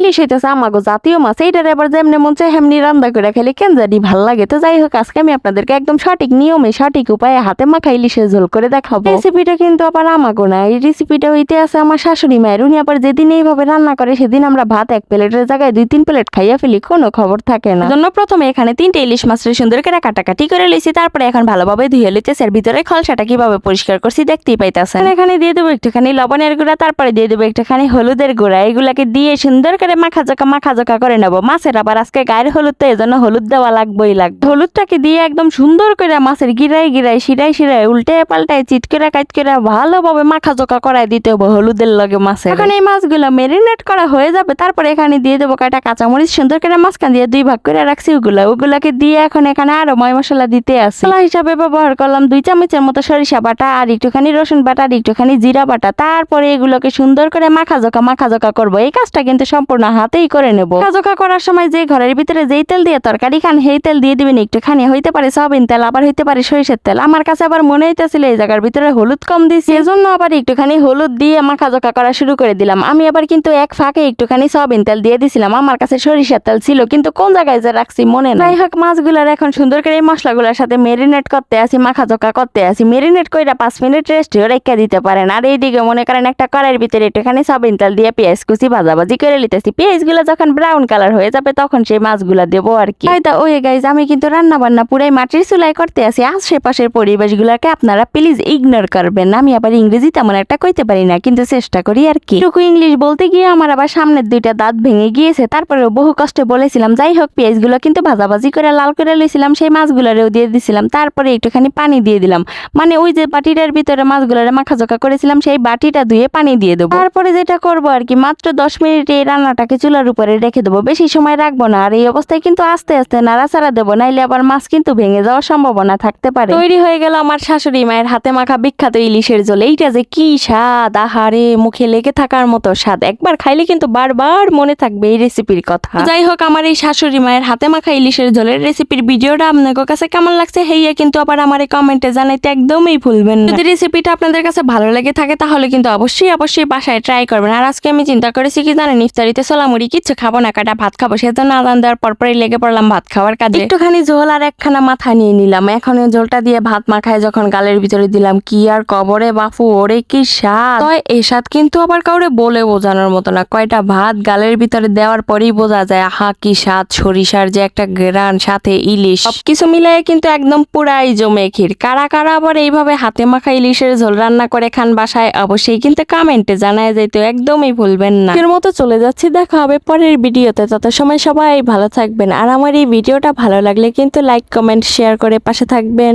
ইলিশ হইতেছে আমাগো জাতীয় মাছ এইটার আবার যেমনি মন চায় হেমনি রান্না করে খেলে কেন জানি ভালো লাগে। তো যাই হোক আজকে আমি আপনাদেরকে একদম সঠিক নিয়মে সঠিক উপায়ে হাতে মাখা ইলিশের ঝোল করে দেখাবো। রেসিপিটা কিন্তু আবার আমাগো না এই রেসিপিটা হইতে আছে আমার শাশুড়ি মায়ের। উনি আবার যেদিন এইভাবে রান্না করে সেদিন আমরা ভাত এক প্লেটের জায়গায় দুই তিন প্লেট খাইয়া ফেলি কোনো খবর থাকে না। জন্য প্রথমে এখানে তিনটে ইলিশ মাছের সুন্দর করে কাটাকাটি করে লইছি তারপরে এখন ভালোভাবে ধুয়ে লইতেছে এর ভিতরে খলসাটা কীভাবে পরিষ্কার করছি দেখতেই পাইতেছেন। এখানে দিয়ে দেবো একটুখানি লবণের গুঁড়া তারপরে দিয়ে দেবো একটুখানি হলুদের গুঁড়া এগুলাকে দিয়ে সুন্দর করে মাখা জোকা মাখা জোকা করে নেব। মাছের আবার আজকে গায়ের হলুদ তো এজন্য হলুদ দেওয়া লাগবেই লাগবে। হলুদটাকে দিয়ে একদম সুন্দর করে মাছের গিরাই গিরাই শিরাই শিরাই উল্টে পাল্টায় চিট করে কাট করে ভালোভাবে মাখা জোকা করাই দিতে হবে হলুদের লগে মাছের। এখন এই মাছগুলো মেরিনেট করা হয়ে যাবে, তারপরে এখানে দিয়ে দেবো কয়টা কাঁচামরিচ, সুন্দর করে মাঝখান দিয়ে দুই ভাগ করে রাখছি ওগুলা। ওগুলাকে দিয়ে এখন এখানে আরও ময় মশলা দিতে আছে। মশলা হিসাবে ব্যবহার করলাম দুই চামচের মতো সরিষা বাটা আর একটুখানি রসুন বাটা আর একটুখানি জিরা বাটা। তারপরে এগুলোকে সুন্দর করে মাখা জোকা মাখা জোকা করব। এই কাজটা কিন্তু সম্পূর্ণ হাতেই করে নেব। জোকা করার সময় যে ঘরের ভিতরে যেই তেল দিয়ে তরকারি খান, সেই তেল দিয়ে দিবেন, একটুখানি হইতে পারে সয়াবিন তেল, আবার হইতে পারে সরিষার তেল। আমার কাছে আবার মনে হইতেছিল এই জায়গার ভিতরে হলুদ কম দিয়েছি এজন্য আবার একটুখানি হলুদ দিয়ে মাখা জোকা করা শুরু করে দিলাম। আমি আবার কিন্তু এক ফাঁকে একটুখানি সয়াবিন তেল দিয়ে দিছিলাম। আমার কাছে সরিষার তেল ছিল, কিন্তু কোন জায়গায় যে রাখছি মনে নাই। হোক মাছগুলার এখন সুন্দর করে এই মশলাগুলোর সাথে মেরিনেট করতে আসি মাখা জোকা করতে আসি মেরিনেট কইরা পাঁচ মিনিট রেস্ট রেখে দিতে পারেন। আর এইদিকে মনে করেন একটা কড়াইয়ের ভিতরে একটুখানি সয়াবিন তেল দিয়ে পেঁয়াজ কুচি ভাজাভাজি করে লিতেছি পেঁয়াজগুলো যখন ব্রাউন কালার হয়ে যাবে, তখন সেই মাছগুলা দেবো আর কি। হয়তো ওই গাইজ আমি কিন্তু রান্না বান্না পুরাই মাটির চুলাই করতে আসি। আশেপাশের পরিবেশগুলোকে আপনারা প্লিজ ইগনোর করবেন। আমি আবার ইংরেজি তেমন একটা কইতে পারি না, কিন্তু চেষ্টা করি আর কি। টুকু ইংলিশ বলতে গিয়ে আমার আবার সামনের দুইটা দাঁত ভেঙে গিয়েছে। তারপরে বহু কষ্টে বলেছিলাম, যাই হোক, পেঁয়াজগুলো কিন্তু ভাজাভাজি করে লাল করে লইছিলাম, সেই মাছগুলোরেও দিয়ে দিছিলাম। তারপরে একটুখানি পানি দিয়ে দিলাম। মানে ওই যে বাটিটার ভিতরে মাছগুলোরে মাখাজোকা করেছিলাম, সেই বাটিটা ধুয়ে পানি দিয়ে দেবো। তারপরে যেটা করব আর কি, মাত্র দশ মিনিটে এই রান্নাটাকে চুলার উপরে রেখে দেবো। বেশি সময় রাখব না। আর এই অবস্থায় কিন্তু আস্তে আস্তে নাড়াচাড়া দেবো। নাইলে আবার মাছ কিন্তু ভেঙে যাওয়ার সম্ভাবনা থাকতে পারে। তৈরি হয়ে গেল আমার শাশুড়ি মায়ের হাতে মাখা বিখ্যাত ইলিশের ঝোল। এইটা যে কি স্বাদ! আহারে, মুখে লেগে থাকার মতো স্বাদ। একবার খাইলে কিন্তু বারবার মনে থাকবে এই রেসিপির কথা। যাই হোক, আমার এই শাশুড়ি মায়ের হাতে মাখা ইলিশের ঝোলের রেসিপির ভিডিওটা আপনাদের কাছে কেমন লাগছে? হেইয়া কিন্তু আবার আমার এই কমেন্টে জানাইতে একদমই ভুলবেন যদি রেসিপিটা আপনাদের কাছে ভালো লাগে থাকে, তাহলে কিন্তু অবশ্যই অবশ্যই বাসায় ট্রাই করবেন। আর আজকে আমি চিন্তা করেছি কি জানেন, ইফতারিতে সোলামুড়ি কিচ্ছু খাব না কাটা ভাত খাব? সেজন্য আদান দেওয়ার পরপরই লেগে পড়লাম ভাত খাওয়ার কাজে। একটুখানি ঝোল আর একখানা মাথা নিয়ে নিলাম। এখন ঝোলটা দিয়ে ভাত মাখায় যখন গালের ভিতরে দিলাম কি আর কবরে বাফু ওরে কি স্বাদ। তয় এই স্বাদ কিন্তু আবার কাউরে বলে বোঝানোর মতো না। কয়টা ভাত গালের ভিতরে দেওয়ার পরেই বোঝা যায় আহা কি স্বাদ। সরিষার যে একটা গ্রান সাথে ইলিশ। সবকিছু মিলাই কিন্তু একদম পুরাই জমে ক্ষীর। কারা কারা আবার এইভাবে হাতে মাখা ইলিশের ঝোল রান্না করে খান বাসায় অবশ্যই কিন্তু কমেন্টে জানায় যাইতো একদমই ভুলবেন না। এর মতো চলে যাচ্ছি দেখা হবে পরের ভিডিওতে। তত সময় সবাই ভালো থাকবেন। আর আমার এই ভিডিওটা ভালো লাগলে কিন্তু লাইক কমেন্ট শেয়ার করে পাশে থাকবেন।